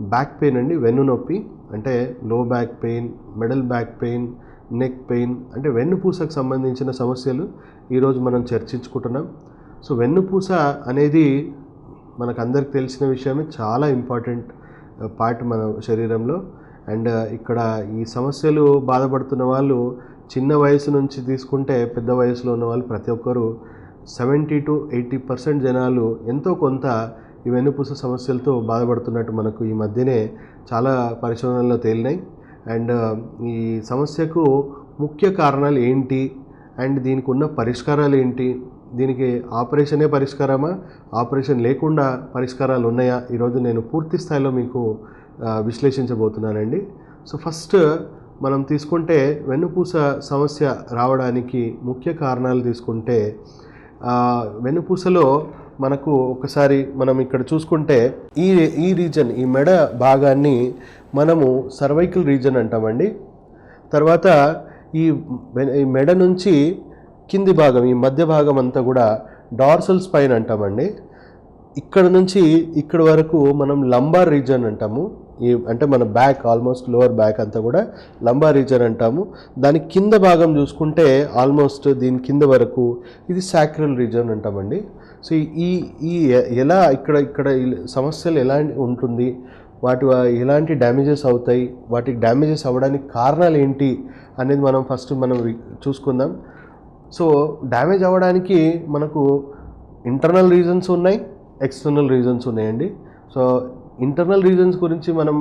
Back pain అండి వెన్ను నొప్పి అంటే లో బ్యాక్ పెయిన్ మెడల్ బ్యాక్ పెయిన్ నెక్ పెయిన్ అంటే వెన్నుపూసకు సంబంధించిన సమస్యలు ఈరోజు మనం చర్చించుకుంటున్నాం. సో వెన్నుపూస అనేది మనకు అందరికి తెలిసిన విషయమే చాలా ఇంపార్టెంట్ పార్ట్ uh, మన శరీరంలో. అండ్ uh, ఇక్కడ ఈ సమస్యలు బాధపడుతున్న వాళ్ళు చిన్న వయసు నుంచి తీసుకుంటే పెద్ద వయసులో ఉన్న వాళ్ళు ప్రతి ఒక్కరు సెవెంటీ టు ఎయిటీ పర్సెంట్ జనాలు ఎంతో కొంత ఈ వెన్నుపూస సమస్యలతో బాధపడుతున్నట్టు మనకు ఈ మధ్యనే చాలా పరిశోధనలు తేలినాయి. అండ్ ఈ సమస్యకు ముఖ్య కారణాలు ఏంటి? అండ్ దీనికి ఉన్న పరిష్కారాలు ఏంటి? దీనికి ఆపరేషనే పరిష్కారమా? ఆపరేషన్ లేకుండా పరిష్కారాలు ఉన్నాయా? ఈరోజు నేను పూర్తి స్థాయిలో మీకు విశ్లేషించబోతున్నానండి. సో ఫస్ట్ మనం తీసుకుంటే వెన్నుపూస సమస్య రావడానికి ముఖ్య కారణాలు తీసుకుంటే వెనుపూసలో మనకు ఒకసారి మనం ఇక్కడ చూసుకుంటే ఈ ఈ రీజన్ ఈ మెడ భాగాన్ని మనము సర్వైకల్ రీజన్ అంటామండి. తర్వాత ఈ ఈ మెడ నుంచి కింది భాగం ఈ మధ్య భాగం అంతా కూడా డార్సల్ స్పైన్ అంటామండి. ఇక్కడ నుంచి ఇక్కడ వరకు మనం లంబార్ రీజన్ అంటాము. ఈ అంటే మన బ్యాక్ ఆల్మోస్ట్ లోవర్ బ్యాక్ అంతా కూడా లంబా రీజన్ అంటాము. దాని కింద భాగం చూసుకుంటే ఆల్మోస్ట్ దీని కింద వరకు ఇది సాక్రల్ రీజన్ అంటామండి. సో ఈ ఈ ఎలా ఇక్కడ ఇక్కడ సమస్యలు ఎలా ఉంటుంది? వాటి ఎలాంటి డ్యామేజెస్ అవుతాయి? వాటికి డ్యామేజెస్ అవ్వడానికి కారణాలు ఏంటి? అనేది మనం ఫస్ట్ మనం చూసుకుందాం. సో డ్యామేజ్ అవ్వడానికి మనకు ఇంటర్నల్ రీజన్స్ ఉన్నాయి ఎక్స్టర్నల్ రీజన్స్ ఉన్నాయండి. సో ఇంటర్నల్ రీజన్స్ గురించి మనం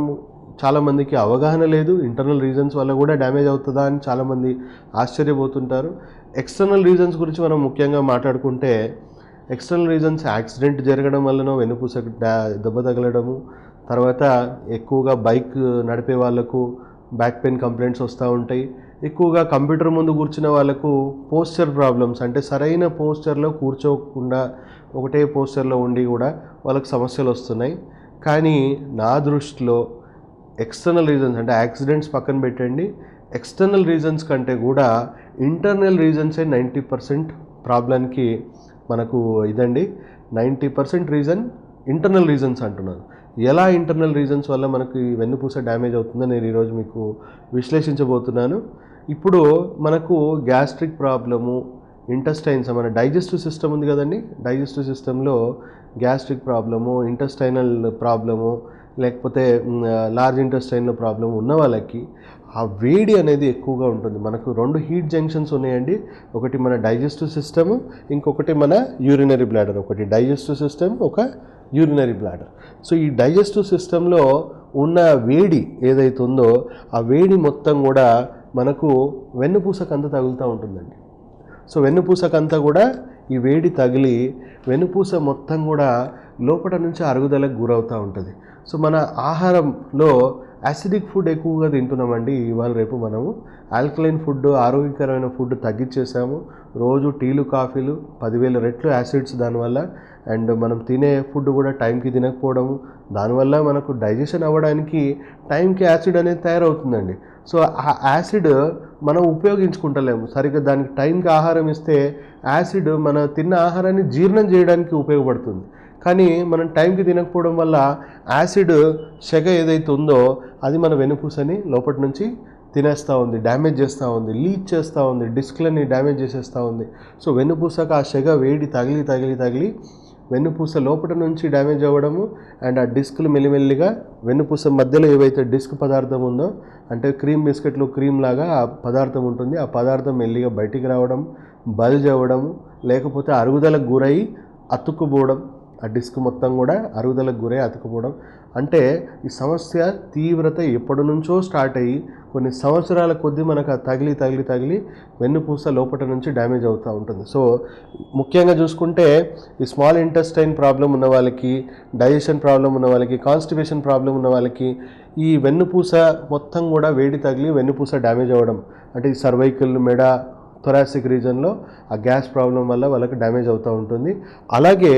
చాలామందికి అవగాహన లేదు. ఇంటర్నల్ రీజన్స్ వల్ల కూడా డ్యామేజ్ అవుతుందా అని చాలామంది ఆశ్చర్యపోతుంటారు. ఎక్స్టర్నల్ రీజన్స్ గురించి మనం ముఖ్యంగా మాట్లాడుకుంటే ఎక్స్టర్నల్ రీజన్స్ యాక్సిడెంట్ జరగడం వల్లనో వెనుపూస డా దెబ్బ తగలడము తర్వాత ఎక్కువగా బైక్ నడిపే వాళ్ళకు బ్యాక్ పెయిన్ కంప్లైంట్స్ వస్తూ ఉంటాయి. ఎక్కువగా కంప్యూటర్ ముందు కూర్చున్న వాళ్ళకు పోస్చర్ ప్రాబ్లమ్స్ అంటే సరైన పోస్చర్లో కూర్చోకుండా ఒకటే పోస్చర్లో ఉండి కూడా వాళ్ళకి సమస్యలు వస్తున్నాయి. కానీ నా దృష్టిలో ఎక్స్టర్నల్ రీజన్స్ అంటే యాక్సిడెంట్స్ పక్కన పెట్టండి. ఎక్స్టర్నల్ రీజన్స్ కంటే కూడా ఇంటర్నల్ రీజన్సే నైంటీ పర్సెంట్ ప్రాబ్లంకి మనకు ఇదండి. Ninety percent reason internal reasons అంటున్నాను. ఎలా ఇంటర్నల్ రీజన్స్ వల్ల మనకి వెన్నుపూస డ్యామేజ్ అవుతుందో నేను ఈరోజు మీకు విశ్లేషించబోతున్నాను. ఇప్పుడు మనకు గ్యాస్ట్రిక్ ప్రాబ్లము ఇంటెస్టైన్స్ మన డైజెస్టివ్ సిస్టమ్ ఉంది కదండి. డైజెస్టివ్ సిస్టంలో గ్యాస్ట్రిక్ ప్రాబ్లము ఇంటెస్టైనల్ ప్రాబ్లము లేకపోతే లార్జ్ ఇంటెస్టైన్లో ప్రాబ్లం ఉన్న వాళ్ళకి ఆ వేడి అనేది ఎక్కువగా ఉంటుంది. మనకు రెండు హీట్ జంక్షన్స్ ఉన్నాయండి. ఒకటి మన డైజెస్టివ్ సిస్టమ్ ఇంకొకటి మన యూరినరీ బ్లాడర్. ఒకటి డైజెస్టివ్ సిస్టమ్ ఒక యూరినరీ బ్లాడర్. సో ఈ డైజెస్టివ్ సిస్టంలో ఉన్న వేడి ఏదైతే ఉందో ఆ వేడి మొత్తం కూడా మనకు వెన్నుపూసకంతా తగులుతూ ఉంటుందండి. సో వెన్నుపూసకంతా కూడా ఈ వేడి తగిలి వెనుపూస మొత్తం కూడా లోపల నుంచి అరుగుదలకు గురవుతూ ఉంటుంది. సో మన ఆహారంలో యాసిడిక్ ఫుడ్ ఎక్కువగా తింటున్నామండి. ఇవాళ రేపు మనము ఆల్కలైన్ ఫుడ్ ఆరోగ్యకరమైన ఫుడ్ తగ్గించేసాము రోజు టీలు కాఫీలు పదివేల రెట్లు యాసిడ్స్ దానివల్ల అండ్ మనం తినే ఫుడ్ కూడా టైంకి తినకపోవడము. దానివల్ల మనకు డైజెషన్ అవ్వడానికి టైంకి యాసిడ్ అనేది తయారవుతుందండి. సో ఆ యాసిడ్ మనం ఉపయోగించుకుంటలేము. సరిగ్గా దానికి టైంకి ఆహారం ఇస్తే యాసిడ్ మన తిన్న ఆహారాన్ని జీర్ణం చేయడానికి ఉపయోగపడుతుంది. కానీ మనం టైంకి తినకపోవడం వల్ల యాసిడ్ సెగ ఏదైతే ఉందో అది మన వెనుపూసని లోపటి నుంచి తినేస్తూ ఉంది డ్యామేజ్ చేస్తూ ఉంది లీచ్ చేస్తూ ఉంది డిస్క్లని డ్యామేజ్ చేసేస్తూ ఉంది. సో వెన్నుపూసకు ఆ సెగ వేడి తగిలి తగిలి తగిలి వెన్నుపూస లోపల నుంచి డ్యామేజ్ అవ్వడము అండ్ ఆ డిస్క్లు మెల్లిమెల్లిగా వెన్నుపూస మధ్యలో ఏవైతే డిస్క్ పదార్థం ఉందో అంటే క్రీమ్ బిస్కెట్లు క్రీమ్ లాగా ఆ పదార్థం ఉంటుంది. ఆ పదార్థం మెల్లిగా బయటికి రావడం బల్జ్ అవ్వడం లేకపోతే అరుగుదలకు గురై అతుక్కుపోవడం ఆ డిస్క్ మొత్తం కూడా అరుగుదలకు గురై అతుకుపోవడం. అంటే ఈ సమస్య తీవ్రత ఎప్పటి నుంచో స్టార్ట్ అయ్యి కొన్ని సంవత్సరాల కొద్దీ మనకు ఆ తగిలి తగిలి తగిలి వెన్నుపూస లోపల నుంచి డ్యామేజ్ అవుతూ ఉంటుంది. సో ముఖ్యంగా చూసుకుంటే ఈ స్మాల్ ఇంటెస్టైన్ ప్రాబ్లం ఉన్న వాళ్ళకి డైజెషన్ ప్రాబ్లం ఉన్న వాళ్ళకి కాన్స్టిపేషన్ ప్రాబ్లం ఉన్న వాళ్ళకి ఈ వెన్నుపూస మొత్తం కూడా వేడి తగిలి వెన్నుపూస డ్యామేజ్ అవ్వడం. అంటే ఈ సర్వైకల్ మెడ థొరాసిక్ రీజన్లో ఆ గ్యాస్ ప్రాబ్లం వల్ల వాళ్ళకి డ్యామేజ్ అవుతూ ఉంటుంది. అలాగే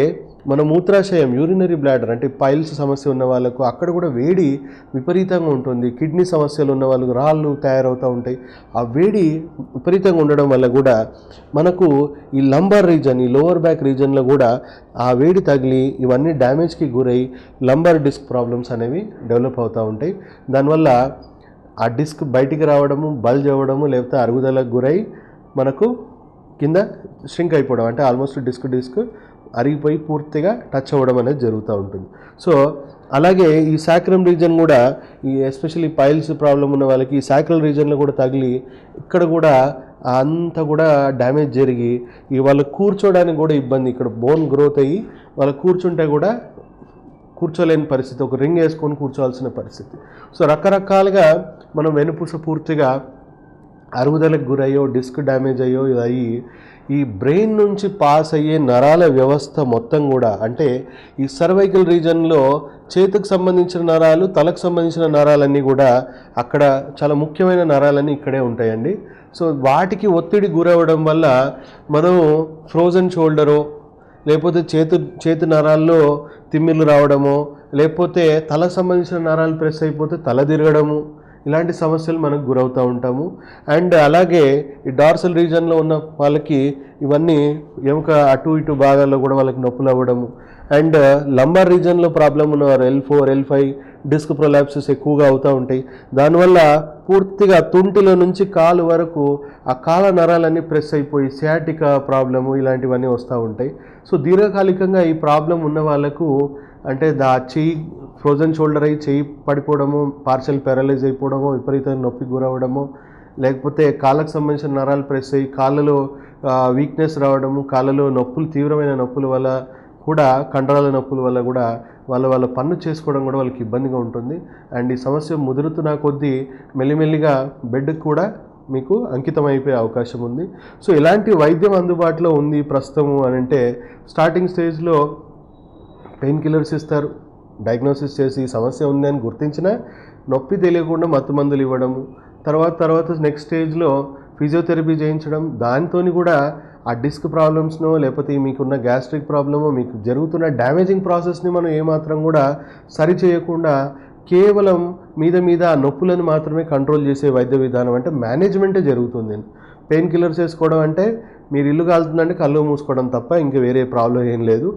మన మూత్రాశయం యూరినరీ బ్లాడర్ అంటే పైల్స్ సమస్య ఉన్న వాళ్ళకు అక్కడ కూడా వేడి విపరీతంగా ఉంటుంది. కిడ్నీ సమస్యలు ఉన్న వాళ్ళకు రాళ్ళు తయారవుతూ ఉంటాయి. ఆ వేడి విపరీతంగా ఉండడం వల్ల కూడా మనకు ఈ లంబర్ రీజన్ ఈ లోవర్ బ్యాక్ రీజన్లో కూడా ఆ వేడి తగిలి ఇవన్నీ డ్యామేజ్కి గురై లంబర్ డిస్క్ ప్రాబ్లమ్స్ అనేవి డెవలప్ అవుతూ ఉంటాయి. దానివల్ల ఆ డిస్క్ బయటికి రావడము బల్జ్ అవ్వడము లేకపోతే అరుగుదలకు గురై మనకు కింద స్ట్రింక్ అయిపోవడం అంటే ఆల్మోస్ట్ డిస్క్ డిస్క్ అరిగిపోయి పూర్తిగా టచ్ అవ్వడం అనేది జరుగుతూ ఉంటుంది. సో అలాగే ఈ శాక్రమ్ రీజన్ కూడా ఈ ఎస్పెషల్లీ పైల్స్ ప్రాబ్లం ఉన్న వాళ్ళకి ఈ సాక్రల్ రీజన్లో కూడా తగిలి ఇక్కడ కూడా అంతా కూడా డ్యామేజ్ జరిగి ఈ వాళ్ళు కూర్చోడానికి కూడా ఇబ్బంది. ఇక్కడ బోన్ గ్రోత్ అయ్యి వాళ్ళు కూర్చుంటే కూడా కూర్చోలేని పరిస్థితి ఒక రింగ్ వేసుకొని కూర్చోవాల్సిన పరిస్థితి. సో రకరకాలుగా మనం వెనుపూస పూర్తిగా అరుగుదలకు గురయ్యో డిస్క్ డ్యామేజ్ అయ్యో ఇది అయ్యి ఈ బ్రెయిన్ నుంచి పాస్ అయ్యే నరాల వ్యవస్థ మొత్తం కూడా అంటే ఈ సర్వైకల్ రీజన్లో చేతికి సంబంధించిన నరాలు తలకు సంబంధించిన నరాలన్నీ కూడా అక్కడ చాలా ముఖ్యమైన నరాలన్నీ ఇక్కడే ఉంటాయండి. సో వాటికి ఒత్తిడి గురవడం వల్ల మనం ఫ్రోజన్ షోల్డరో లేకపోతే చేతు చేతి నరాల్లో తిమ్మిర్లు రావడము లేకపోతే తలకు సంబంధించిన నరాలు ప్రెస్ అయిపోతే తల తిరగడము ఇలాంటి సమస్యలు మనకు గురవుతూ ఉంటాము. అండ్ అలాగే ఈ డార్సల్ రీజన్లో ఉన్న వాళ్ళకి ఇవన్నీ ఎముక అటు ఇటు భాగాల్లో కూడా వాళ్ళకి నొప్పులు అవ్వడము. అండ్ లంబర్ రీజన్లో ప్రాబ్లం ఉన్నవారు L four L five disc prolapses ఎక్కువగా అవుతూ ఉంటాయి. దానివల్ల పూర్తిగా తుంటిలో నుంచి కాలు వరకు ఆ కాల నరాలన్నీ ప్రెస్ అయిపోయి శాటిక ప్రాబ్లము ఇలాంటివన్నీ వస్తూ ఉంటాయి. సో దీర్ఘకాలికంగా ఈ ప్రాబ్లం ఉన్న వాళ్ళకు అంటే దా చెయ్యి ఫ్రోజన్ షోల్డర్ అయ్యి చెయ్యి పడిపోవడము పార్షల్ పారలైజ్ అయిపోవడము విపరీతమైన నొప్పి గురవడము లేకపోతే కాళ్ళకు సంబంధించిన నరాలు ప్రెస్ అయ్యి కాళ్ళలో వీక్నెస్ రావడము కాళ్ళలో నొప్పులు తీవ్రమైన నొప్పుల వల్ల కూడా కండరాల నొప్పుల వల్ల కూడా వాళ్ళ వాళ్ళ పన్ను చేసుకోవడం కూడా వాళ్ళకి ఇబ్బందిగా ఉంటుంది. అండ్ ఈ సమస్య ముదురుతున్న కొద్దీ మెల్లిమెల్లిగా బెడ్కి కూడా మీకు అంకితం అయిపోయే అవకాశం ఉంది. సో ఇలాంటి వైద్యం అందుబాటులో ఉంది ప్రస్తుతము అని అంటే స్టార్టింగ్ స్టేజ్లో పెయిన్ కిల్లర్స్ ఇస్తారు. డయాగ్నోసిస్ చేసి ఈ సమస్య ఉంది అని గుర్తించిన నొప్పి తెలియకుండా మత్తు మందులు ఇవ్వడము తర్వాత తర్వాత నెక్స్ట్ స్టేజ్లో ఫిజియోథెరపీ చేయించడం. దానితో కూడా ఆ డిస్క్ ప్రాబ్లమ్స్నో లేకపోతే మీకున్న గ్యాస్ట్రిక్ ప్రాబ్లమో మీకు జరుగుతున్న డ్యామేజింగ్ ప్రాసెస్ని మనం ఏమాత్రం కూడా సరి చేయకుండా కేవలం మీద మీద ఆ నొప్పులను మాత్రమే కంట్రోల్ చేసే వైద్య విధానం అంటే మేనేజ్మెంటే జరుగుతుంది. పెయిన్ కిల్లర్స్ వేసుకోవడం అంటే మీరు ఇల్లు కాలుతుందంటే కళ్ళు మూసుకోవడం తప్ప ఇంకా వేరే ప్రాబ్లం ఏం లేదు.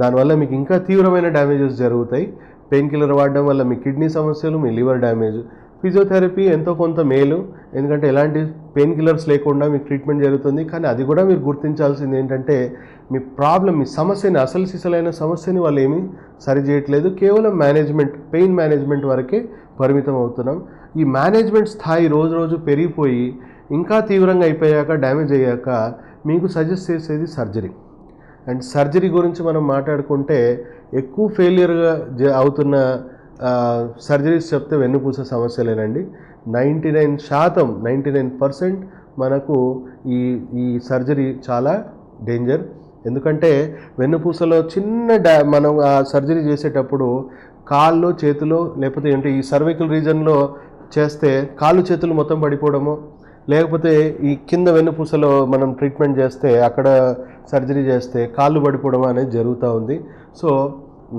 దానివల్ల మీకు ఇంకా తీవ్రమైన డ్యామేజెస్ జరుగుతాయి. పెయిన్ కిల్లర్ వాడడం వల్ల మీ కిడ్నీ సమస్యలు మీ లివర్ డ్యామేజ్. ఫిజియోథెరపీ ఎంతో కొంత మేలు. ఎందుకంటే ఎలాంటి పెయిన్ కిల్లర్స్ లేకుండా మీకు ట్రీట్మెంట్ జరుగుతుంది. కానీ అది కూడా మీరు గుర్తించాల్సింది ఏంటంటే మీ ప్రాబ్లం మీ సమస్యని అసలు సిసలైన సమస్యని వాళ్ళు ఏమీ సరి చేయట్లేదు. కేవలం మేనేజ్మెంట్ పెయిన్ మేనేజ్మెంట్ వరకే పరిమితం అవుతున్నాం. ఈ మేనేజ్మెంట్ స్థాయి రోజు రోజు పెరిగిపోయి ఇంకా తీవ్రంగా అయిపోయాక డ్యామేజ్ అయ్యాక మీకు సజెస్ట్ చేసేది సర్జరీ అండ్ సర్జరీ గురించి మనం మాట్లాడుకుంటే ఎక్కువ ఫెయిలియర్గా జ అవుతున్న సర్జరీస్ చెప్తే వెన్నుపూస సమస్యలేనండి. నైంటీ నైన్ శాతం నైంటీ నైన్ పర్సెంట్ మనకు ఈ ఈ సర్జరీ చాలా డేంజర్ ఎందుకంటే వెన్నుపూసలో చిన్న డా మనం ఆ సర్జరీ చేసేటప్పుడు కాళ్ళు చేతులు లేకపోతే ఏంటి ఈ సర్వికల్ రీజన్లో చేస్తే కాళ్ళు చేతులు మొత్తం పడిపోవడము లేకపోతే ఈ కింద వెన్నుపూసలో మనం ట్రీట్మెంట్ చేస్తే అక్కడ సర్జరీ చేస్తే కాళ్ళు పడిపోవడం అనేది జరుగుతూ ఉంది. సో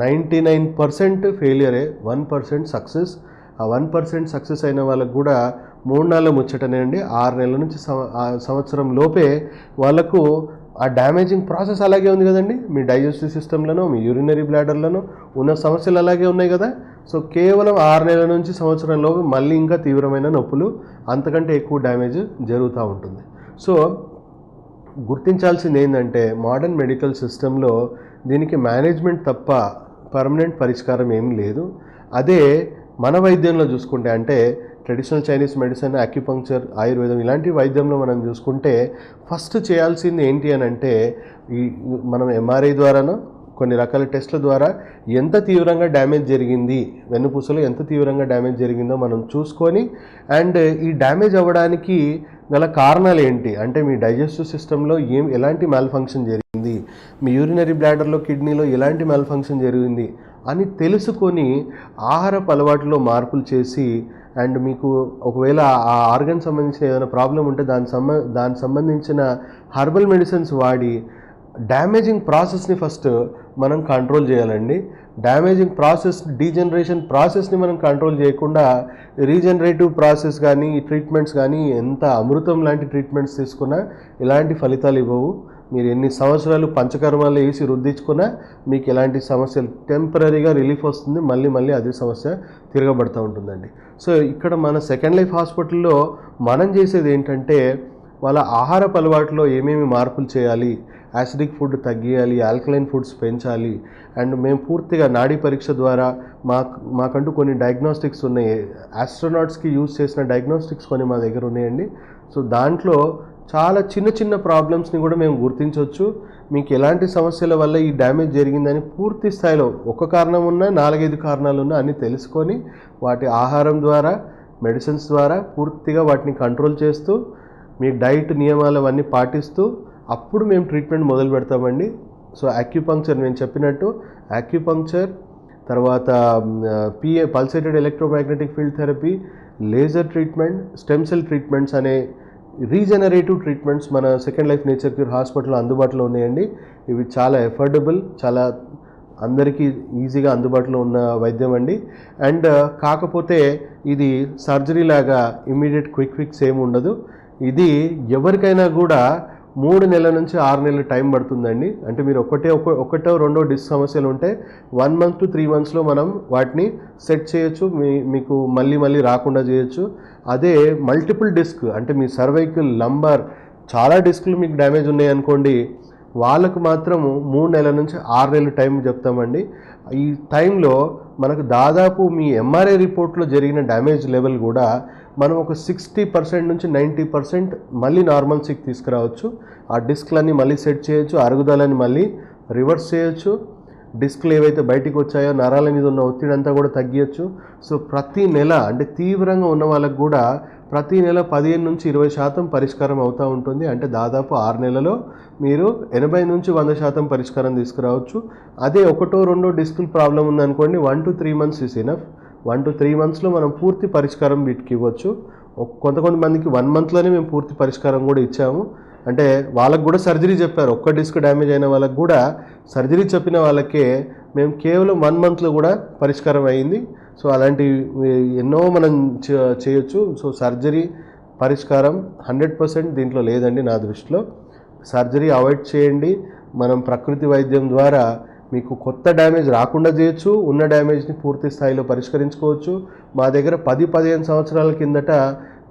నైంటీ నైన్ పర్సెంట్ ఫెయిలియరే వన్ పర్సెంట్ సక్సెస్. ఆ వన్ పర్సెంట్ సక్సెస్ అయిన వాళ్ళకు కూడా మూడు నెలల ముచ్చటనే అండి. ఆరు నెలల నుంచి సంవత్సరం లోపే వాళ్ళకు ఆ డ్యామేజింగ్ ప్రాసెస్ అలాగే ఉంది కదండి. మీ డైజెస్టివ్ సిస్టంలోనో మీ యూరినరీ బ్లాడర్లోనో ఉన్న సమస్యలు అలాగే ఉన్నాయి కదా. సో కేవలం ఆరు నెలల నుంచి సంవత్సరంలోపు మళ్ళీ ఇంకా తీవ్రమైన నొప్పులు అంతకంటే ఎక్కువ డ్యామేజ్ జరుగుతూ ఉంటుంది. సో గుర్తించాల్సింది ఏంటంటే మోడర్న్ మెడికల్ సిస్టంలో దీనికి మేనేజ్మెంట్ తప్ప పర్మనెంట్ పరిష్కారం ఏమీ లేదు. అదే మన వైద్యంలో చూసుకుంటే అంటే ట్రెడిషనల్ చైనీస్ మెడిసిన్ అక్యుపంక్చర్ ఆయుర్వేదం ఇలాంటి వైద్యంలో మనం చూసుకుంటే ఫస్ట్ చేయాల్సింది ఏంటి అని అంటే ఈ మనం ఎంఆర్ఐ ద్వారానో కొన్ని రకాల టెస్ట్ల ద్వారా ఎంత తీవ్రంగా డ్యామేజ్ జరిగింది వెన్నుపూసలో ఎంత తీవ్రంగా డ్యామేజ్ జరిగిందో మనం చూసుకొని అండ్ ఈ డ్యామేజ్ అవ్వడానికి గల కారణాలు ఏంటి? అంటే మీ డైజెస్టివ్ సిస్టంలో ఏం ఎలాంటి మ్యాల్ఫంక్షన్ జరిగింది? మీ యూరినరీ బ్లాడర్లో కిడ్నీలో ఎలాంటి మ్యాల్ఫంక్షన్ జరిగింది? అని తెలుసుకొని ఆహారపు అలవాట్లో మార్పులు చేసి అండ్ మీకు ఒకవేళ ఆ ఆర్గన్ సంబంధించిన ఏదైనా ప్రాబ్లం ఉంటే దాని సంబ దానికి సంబంధించిన హర్బల్ మెడిసిన్స్ వాడి డ్యామేజింగ్ ప్రాసెస్ని ఫస్ట్ మనం కంట్రోల్ చేయాలండి. డ్యామేజింగ్ ప్రాసెస్ డీజనరేషన్ ప్రాసెస్ని మనం కంట్రోల్ చేయకుండా రీజనరేటివ్ ప్రాసెస్ కానీ ట్రీట్మెంట్స్ కానీ ఎంత అమృతం లాంటి ట్రీట్మెంట్స్ తీసుకున్నా ఇలాంటి ఫలితాలు ఇవ్వవు. మీరు ఎన్ని సంవత్సరాలు పంచకర్మాలు వేసి రుద్దించుకున్నా మీకు ఎలాంటి సమస్యలు టెంపరీగా రిలీఫ్ వస్తుంది మళ్ళీ మళ్ళీ అదే సమస్య తిరగబడుతూ ఉంటుందండి. సో ఇక్కడ మన సెకండ్ లైఫ్ హాస్పిటల్లో మనం చేసేది ఏంటంటే వాళ్ళ ఆహారపు అలవాట్లో ఏమేమి మార్పులు చేయాలి యాసిడిక్ ఫుడ్ తగ్గియాలి ఆల్కలైన్ ఫుడ్స్ పెంచాలి అండ్ మేము పూర్తిగా నాడీ పరీక్ష ద్వారా మాకు మాకంటూ కొన్ని డయాగ్నోస్టిక్స్ ఉన్నాయి. ఆస్ట్రోనాట్స్కి యూజ్ చేసిన డయాగ్నోస్టిక్స్ కొన్ని మా దగ్గర ఉన్నాయండి. సో దాంట్లో చాలా చిన్న చిన్న ప్రాబ్లమ్స్ని కూడా మేము గుర్తించవచ్చు. మీకు ఎలాంటి సమస్యల వల్ల ఈ డ్యామేజ్ జరిగిందని పూర్తి స్థాయిలో ఒక కారణం ఉన్నా నాలుగైదు కారణాలు ఉన్నా అన్ని తెలుసుకొని వాటి ఆహారం ద్వారా మెడిసిన్స్ ద్వారా పూర్తిగా వాటిని కంట్రోల్ చేస్తూ మీ డైట్ నియమాలు అవన్నీ పాటిస్తూ అప్పుడు మేము ట్రీట్మెంట్ మొదలు పెడతామండి. సో అక్యుపంక్చర్ నేను చెప్పినట్టు అక్యుపంక్చర్ తర్వాత PE pulsated electromagnetic field therapy laser treatment stem cell treatments అనే రీజనరేటివ్ ట్రీట్మెంట్స్ మన సెకండ్ లైఫ్ నేచర్ క్యూర్ హాస్పిటల్లో అందుబాటులో ఉన్నాయండి. ఇవి చాలా ఎఫోర్డబుల్ చాలా అందరికీ ఈజీగా అందుబాటులో ఉన్న వైద్యం అండి. అండ్ కాకపోతే ఇది సర్జరీ లాగా ఇమ్మీడియట్ క్విక్ ఫిక్స్ ఏమి ఉండదు. ఇది ఎవరికైనా కూడా మూడు నెలల నుంచి ఆరు నెలల టైం పడుతుందండి. అంటే మీరు ఒకటే ఒక ఒకటో రెండో డిస్క్ సమస్యలు ఉంటే వన్ మంత్ టు త్రీ మంత్స్లో మనం వాటిని సెట్ చేయొచ్చు మీ మీకు మళ్ళీ మళ్ళీ రాకుండా చేయొచ్చు. అదే మల్టిపుల్ డిస్క్ అంటే మీ సర్వైకల్ లంబర్ చాలా డిస్క్లు మీకు డ్యామేజ్ ఉన్నాయి అనుకోండి వాళ్ళకు మాత్రము మూడు నెలల నుంచి ఆరు నెలల టైం చెప్తామండి. ఈ టైంలో మనకు దాదాపు మీ ఎంఆర్ఐ రిపోర్ట్లో జరిగిన డ్యామేజ్ లెవెల్ కూడా మనం ఒక సిక్స్టీ పర్సెంట్ నుంచి నైంటీ పర్సెంట్ మళ్ళీ నార్మల్సీకి తీసుకురావచ్చు. ఆ డిస్క్లన్నీ మళ్ళీ సెట్ చేయొచ్చు అరుగుదలని మళ్ళీ రివర్స్ చేయొచ్చు. డిస్క్లు ఏవైతే బయటికి వచ్చాయో నరాల మీద ఉన్న ఒత్తిడి అంతా కూడా తగ్గియచ్చు. సో ప్రతి నెల అంటే తీవ్రంగా ఉన్న వాళ్ళకు కూడా ప్రతి నెల పదిహేను నుంచి ఇరవై శాతం పరిష్కారం అవుతూ ఉంటుంది. అంటే దాదాపు ఆరు నెలలో మీరు ఎనభై నుంచి వంద శాతం పరిష్కారం తీసుకురావచ్చు. అదే ఒకటో రెండో డిస్కుల్ ప్రాబ్లం ఉందనుకోండి one two three months is enough one two three మంత్స్లో మనం పూర్తి పరిష్కారం వీటికి ఇవ్వచ్చు. కొంత కొంతమందికి వన్ మంత్లోనే మేము పూర్తి పరిష్కారం కూడా ఇచ్చాము. అంటే వాళ్ళకు కూడా సర్జరీ చెప్పారు. ఒక్క డిస్క్ డ్యామేజ్ అయిన వాళ్ళకి కూడా సర్జరీ చెప్పిన వాళ్ళకే మేము కేవలం వన్ మంత్లో కూడా పరిష్కారం అయింది. సో అలాంటి ఎన్నో మనం చేయొచ్చు. సో సర్జరీ పరిష్కారం హండ్రెడ్ పర్సెంట్ దీంట్లో లేదండి నా దృష్టిలో. సర్జరీ అవాయిడ్ చేయండి. మనం ప్రకృతి వైద్యం ద్వారా మీకు కొత్త డ్యామేజ్ రాకుండా చేయొచ్చు. ఉన్న డ్యామేజ్ని పూర్తి స్థాయిలో పరిష్కరించుకోవచ్చు. మా దగ్గర పది పదిహేను సంవత్సరాల కిందట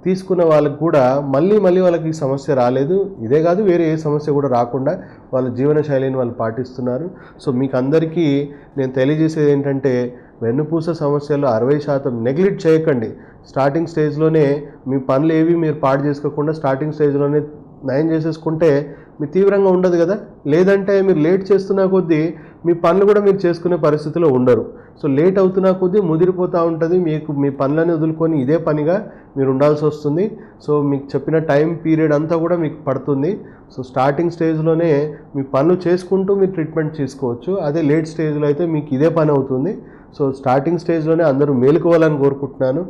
తీసుకున్న వాళ్ళకి కూడా మళ్ళీ మళ్ళీ వాళ్ళకి ఈ సమస్య రాలేదు. ఇదే కాదు వేరే ఏ సమస్య కూడా రాకుండా వాళ్ళ జీవన శైలిని వాళ్ళు పాటిస్తున్నారు. సో మీకు అందరికీ నేను తెలియజేసేది ఏంటంటే వెన్నుపూస సమస్యలు అరవై శాతం నెగ్లెక్ట్ చేయకండి. స్టార్టింగ్ స్టేజ్లోనే మీ పనులు ఏవి మీరు పాడు చేసుకోకుండా స్టార్టింగ్ స్టేజ్లోనే నయం చేసేసుకుంటే మీ తీవ్రంగా ఉండదు కదా? లేదంటే మీరు లేట్ చేస్తున్న కొద్దీ మీ పనులు కూడా మీరు చేసుకునే పరిస్థితిలో ఉండరు. సో లేట్ అవుతున్నా కొద్దీ ముదిరిపోతూ ఉంటుంది. మీకు మీ పనులని వదులుకొని ఇదే పనిగా మీరు ఉండాల్సి వస్తుంది. సో మీకు చెప్పిన టైం పీరియడ్ అంతా కూడా మీకు పడుతుంది. సో స్టార్టింగ్ స్టేజ్లోనే మీ పనులు చేసుకుంటూ మీరు ట్రీట్మెంట్ చేసుకోవచ్చు. అదే లేట్ స్టేజ్లో అయితే మీకు ఇదే పని అవుతుంది. సో స్టార్టింగ్ స్టేజ్లోనే అందరూ మేలుకోవాలని కోరుకుంటున్నాను.